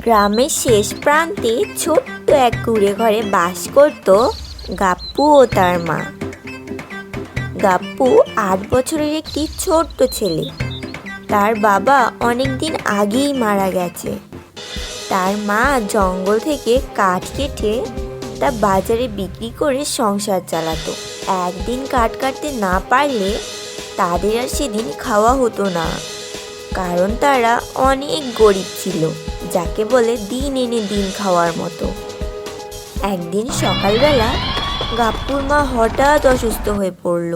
গ্রামের শেষ প্রান্তে ছোট্ট এক কুড়ে ঘরে বাস করত গাপ্পু ও তার মা। গাপ্পু আট বছরের একটি ছোট্ট ছেলে। তার বাবা অনেক দিন আগেই মারা গেছে। তার মা জঙ্গল থেকে কাঠ কেটে তা বাজারে বিক্রি করে সংসার চালাতো। একদিন কাঠ কাটতে না পারলে তাদের আর সেদিন খাওয়া হতো না। কারণ তারা অনেক গরিব ছিল। যাকে বলে দিন এনে দিন খাওয়ার মতো। একদিন সকালবেলা গাপ্পুর মা হঠাৎ অসুস্থ হয়ে পড়ল।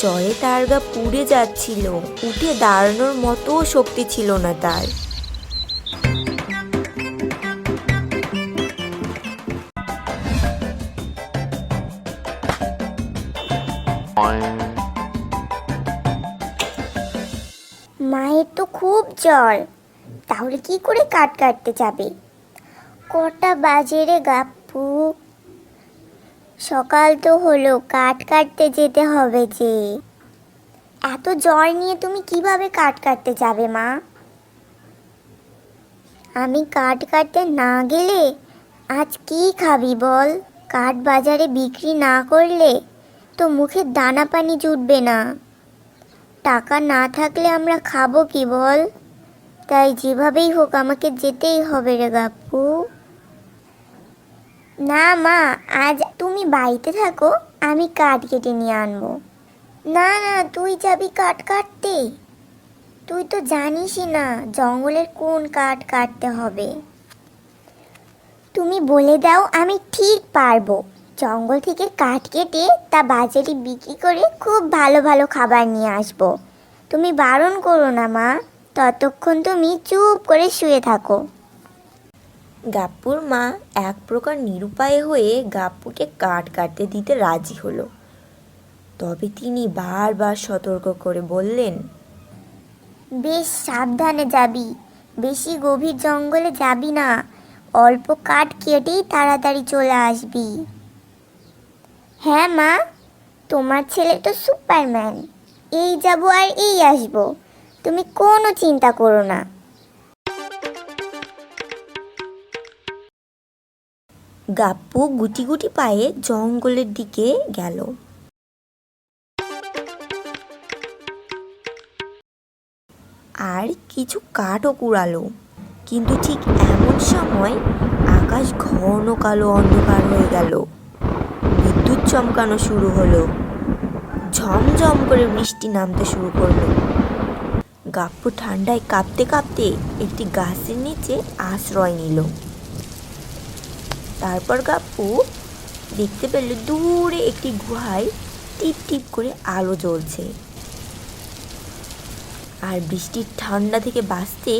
জ্বরে তার গা পুড়ে যাচ্ছিল। উঠে দাঁড়ানোর মতো শক্তি ছিল না তার। মায়ের তো খুব জ্বর। তাহলে কি করে কাট কাটতে যাবে? কটা বাজে রে গাপ্পু। সকাল তো হলো কাট কাটতে যেতে হবে যে। এত জ্বর নিয়ে তুমি কীভাবে কাট কাটতে যাবে, মা? আমি কাট কাটতে না গেলে আজ কি খাবি বল? কাঠ বাজারে বিক্রি না করলে তো মুখে দানা পানি জুটবে না। টাকা না থাকলে আমরা খাব কি বল? তাই যেভাবেই হোক আমাকে যেতেই হবে রে গাপ্পু। না মা, আজ তুমি বাড়িতে থাকো, আমি কাঠ কেটে নিয়ে আনব। না না, তুই যাবি কাঠ কাটতে। তুই তো জানিসই না জঙ্গলের কোন কাঠ কাটতে হবে। তুমি বলে দাও আমি ঠিক পারব। জঙ্গল থেকে কাঠ কেটে তা বাজারে বিক্রি করে খুব ভালো ভালো খাবার নিয়ে আসব। তুমি বারণ করো না মা। ততক্ষণ তুমি চুপ করে শুয়ে থাকো। গাপ্পুর মা এক প্রকার নিরুপায় হয়ে গাপ্পুকে কাঠ কাটতে দিতে রাজি হলো। তবে তিনি বারবার সতর্ক করে বললেন বেশ সাবধানে যাবি বেশি গভীর জঙ্গলে যাবি না অল্প কাঠ কেটেই তাড়াতাড়ি চলে আসবি। হ্যাঁ মা তোমার ছেলে তো সুপারম্যান এই যাব আর এই আসব। তুমি কোনো চিন্তা করো না। গাপ্পু গুটি গুটি পায়ে জঙ্গলের দিকে গেল। আর কিছু কাঠও কুড়ালো, কিন্তু ঠিক এমন সময় আকাশ ঘন কালো অন্ধকার হয়ে গেল। বিদ্যুৎ চমকানো শুরু হলো। ঝমঝম করে বৃষ্টি নামতে শুরু করল। গাপ্পু ঠান্ডায় কাঁপতে কাঁপতে একটি গাছের নিচে আশ্রয় নিল। তারপর গাপ্পু দেখতে পেল দূরে একটি গুহায় টিপ টিপ করে আলো জ্বলছে। আর বৃষ্টির ঠান্ডা থেকে বাঁচতে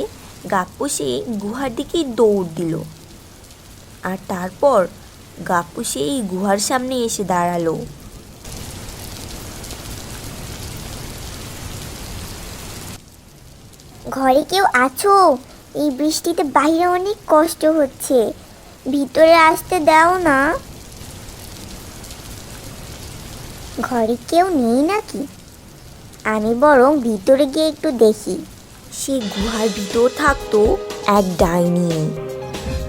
গাপ্পু সেই গুহার দিকেই দৌড় দিল। আর তারপর গাপ্পু সেই গুহার সামনে এসে দাঁড়াল। ঘরে কেউ আছো? এই বৃষ্টিতে বাইরে অনেক কষ্ট হচ্ছে। ভিতরে আসতে দাও না। ঘরে কেউ নেই নাকি? আমি বরং ভিতরে গিয়ে একটু দেখি। সে গুহার ভিতর থাকতো এক ডাইনি।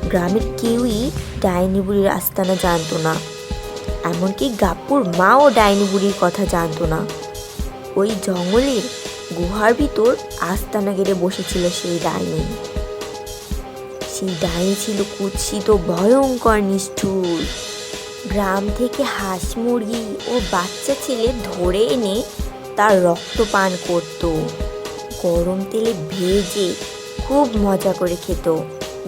গ্রামের কেউই ডাইনি বুড়ির আস্তানা জানতো না। এমনকি গাপ্পুর মাও ডাইনি বুড়ির কথা জানতো না। ওই জঙ্গলের গুহার ভিতর আস্তানা গেড়ে বসেছিল সেই ডাইনি। সেই ডাইনি ছিল কুৎসিত, ভয়ঙ্কর, নিষ্ঠুর। গ্রাম থেকে হাঁস মুরগি ও বাচ্চা ছেলে ধরে এনে তার রক্ত পান করতো। গরম তেলে ভেজে খুব মজা করে খেত।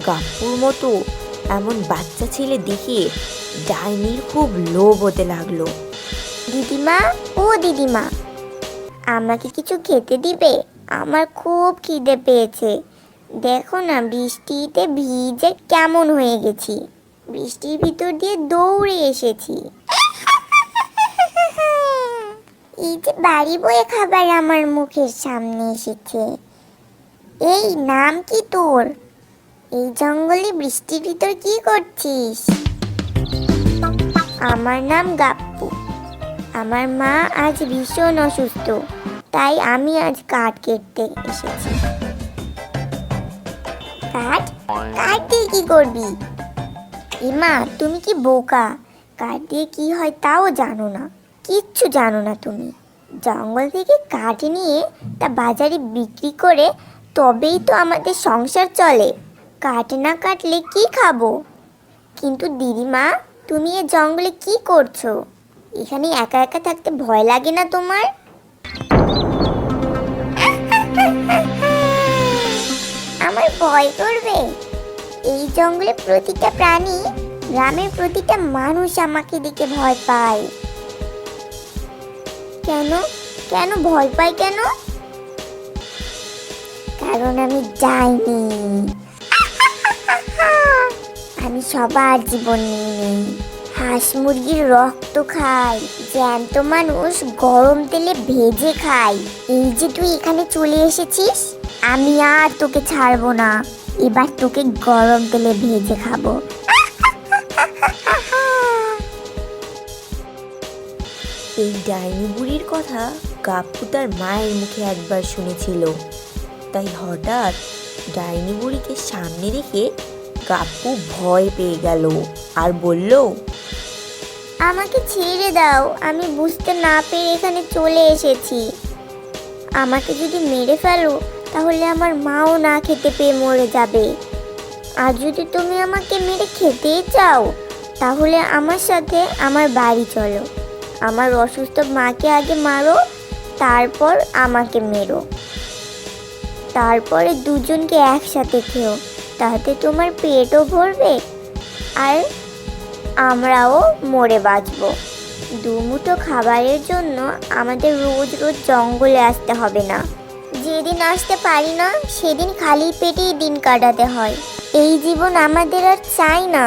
গাপ্পুর মতো এমন বাচ্চা ছেলে দেখে ডাইনির খুব লোভ হতে লাগল। দিদিমা, ও দিদিমা আমাকে কিছু খেতে দিবে? আমার খুব খিদে পেয়েছে। দেখো না, বৃষ্টিতে ভিজে কেমন হয়ে গেছি। বৃষ্টির ভিতর দিয়ে দৌড়ে এসেছি। এই যে বাড়ি বয়ে খাবার আমার মুখের সামনে এসেছে। এই নাম কি তোর? এই জঙ্গলে বৃষ্টির ভিতর কি করছিস? আমার নাম গাপ্পু। আমার মা আজ ভীষণ অসুস্থ। তাই আমি আজ কাঠ কেটতে এসেছি। কাঠ কাঠ দিয়ে কি করবি? এমা তুমি কি বোকা? কাঠ দিয়ে কি হয় তাও জানো না। কিচ্ছু জানো না তুমি। জঙ্গল থেকে কাঠ নিয়ে তা বাজারে বিক্রি করে তবেই তো আমাদের সংসার চলে। কাঠ না কাটলে কি খাব? কিন্তু দিদিমা, তুমি এ জঙ্গলে কি করছ? এখানে একা একা থাকতে ভয় লাগে না তোমার? আমার ভয় করবে। এই জঙ্গলে প্রতিটা প্রাণী, গ্রামের প্রতিটা মানুষ আমাকে দেখে ভয় পায়। কেন? কেন ভয় পায় কেন? কারণ আমি যাইনি। আমি সবার জীবন নিয়ে নেই হাঁস মুরগির রক্ত খাই, জ্যান্ত মানুষ গরম তেলে ভেজে খাই। এই যে তুই এখানে চলে এসেছিস, আমি আর তোকে ছাড়বো না। এবার তোকে গরম তেলে ভেজে খাব। এই ডাইনি বুড়ির কথা গাপ্পু তার মায়ের মুখে একবার শুনেছিল। তাই হঠাৎ ডাইনি বুড়িকে সামনে রেখে গাপ্পু ভয় পেয়ে গেল আর বলল আমাকে ছেড়ে দাও, আমি বুঝতে না পেরে এখানে চলে এসেছি। আমাকে যদি মেরে ফেলো, তাহলে আমার মাও না খেতে পেয়ে মরে যাবে। আর যদি তুমি আমাকে মেরে খেতেই চাও, তাহলে আমার সাথে আমার বাড়ি চলো। আমার অসুস্থ মাকে আগে মারো, তারপর আমাকে মেরো। তারপরে দুজনকে একসাথে খেও, তাতে তোমার পেটও ভরবে আর আমরাও মরে বাঁচব। দুমুঠো খাবারের জন্য আমাদের রোজ রোজ জঙ্গলে আসতে হবে না। যেদিন আসতে পারি না, সেদিন খালি পেটেই দিন কাটাতে হয়। এই জীবন আমাদের আর চাই না।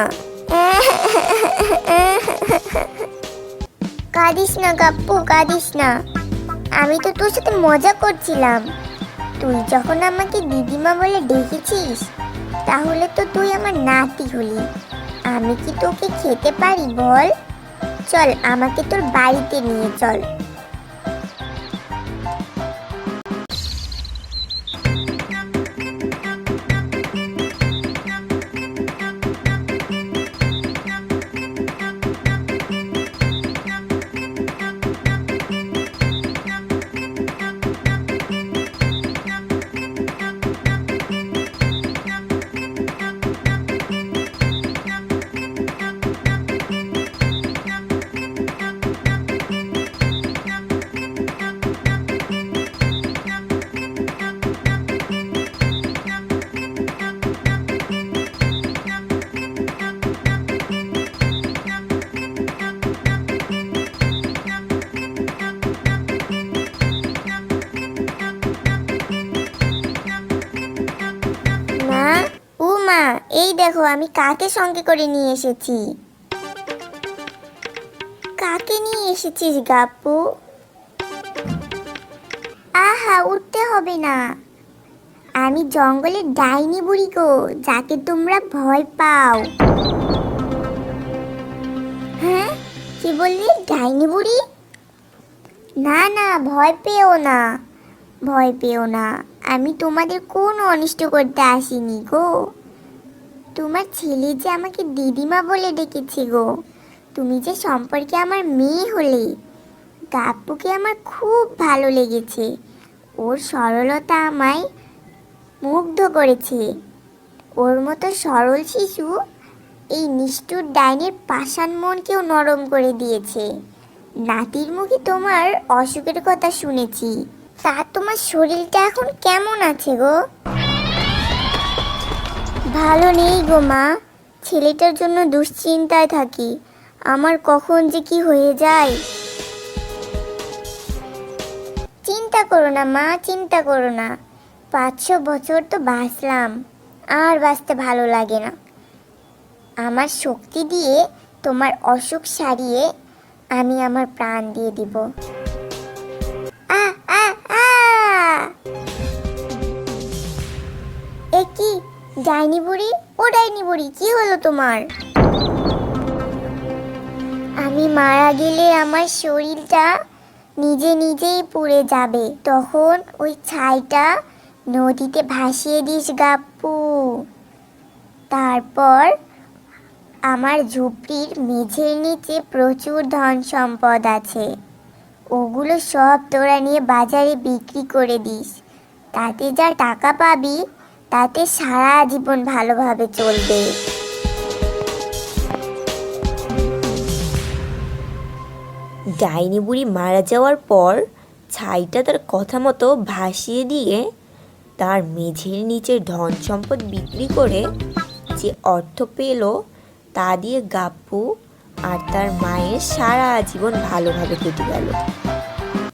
কাঁদিস না কাপ্পু কাঁদিস না। আমি তো তোর সাথে মজা করছিলাম। তুই যখন আমাকে দিদিমা বলে ডেকেছিস, তাহলে তো তুই আমার নাতি হলি। আমি কি তোকে খেতে পারি বল? চল আমাকে তোর বাড়িতে নিয়ে চল। দেখো, আমি কাকে সঙ্গে করে নিয়ে এসেছি? কাকে নিয়ে এসেছিস গাপ্পু? আহা, উঠতে হবে না। আমি জঙ্গলের ডাইনি বুড়ি গো, যাকে তোমরা ভয় পাও। হ্যাঁ কি বললি, ডাইনি বুড়ি? না না, ভয় পেও না, ভয় পেও না। আমি তোমাদের কোনো অনিষ্ট করতে আসিনি গো। তোমার ছেলে যে আমাকে দিদিমা বলে ডেকেছে গো। তুমি যে সম্পর্কে আমার মেয়ে হলে, গাপ্পুকে আমার খুব ভালো লেগেছে। ওর সরলতা আমায় মুগ্ধ করেছে। ওর মতো সরল শিশু এই নিষ্ঠুর ডাইনের পাষাণ মনকেও নরম করে দিয়েছে। নাতির মুখে তোমার অসুখের কথা শুনেছি। তা তোমার শরীরটা এখন কেমন আছে গো? ভালো নেই গো মা। ছেলেটার জন্য দুশ্চিন্তায় থাকি। আমার কখন যে কি হয়ে যায়। চিন্তা করো না মা, চিন্তা করো না। পাঁচশো বছর তো বাঁচলাম, আর বাঁচতে ভালো লাগে না। আমার শক্তি দিয়ে তোমার অসুখ সারিয়ে আমি আমার প্রাণ দিয়ে দিব। ডাইনি বুড়ি, ও ডাইনি বুড়ি, কি হলো তোমার? আমি মারা গেলে আমার শরীরটা নিজে নিজেই পুড়ে যাবে। তখন ওই ছাইটা নদীতে ভাসিয়ে দিস, গাপ্পু। তারপর আমার ঝুপড়ির মেঝের নিচে প্রচুর ধন সম্পদ আছে। ওগুলো সব তোরা নিয়ে বাজারে বিক্রি করে দিস। তাতে যা টাকা পাবি তাতে সারা জীবন ভালোভাবে চলবে। ডাইনি বুড়ি মারা যাওয়ার পর ছাইটা তার কথা মতো ভাসিয়ে দিয়ে তার মেঝের নিচে ধন সম্পদ বিক্রি করে যে অর্থ পেল তা দিয়ে গাপ্পু আর তার মায়ের সারা জীবন ভালোভাবে কেটে গেল।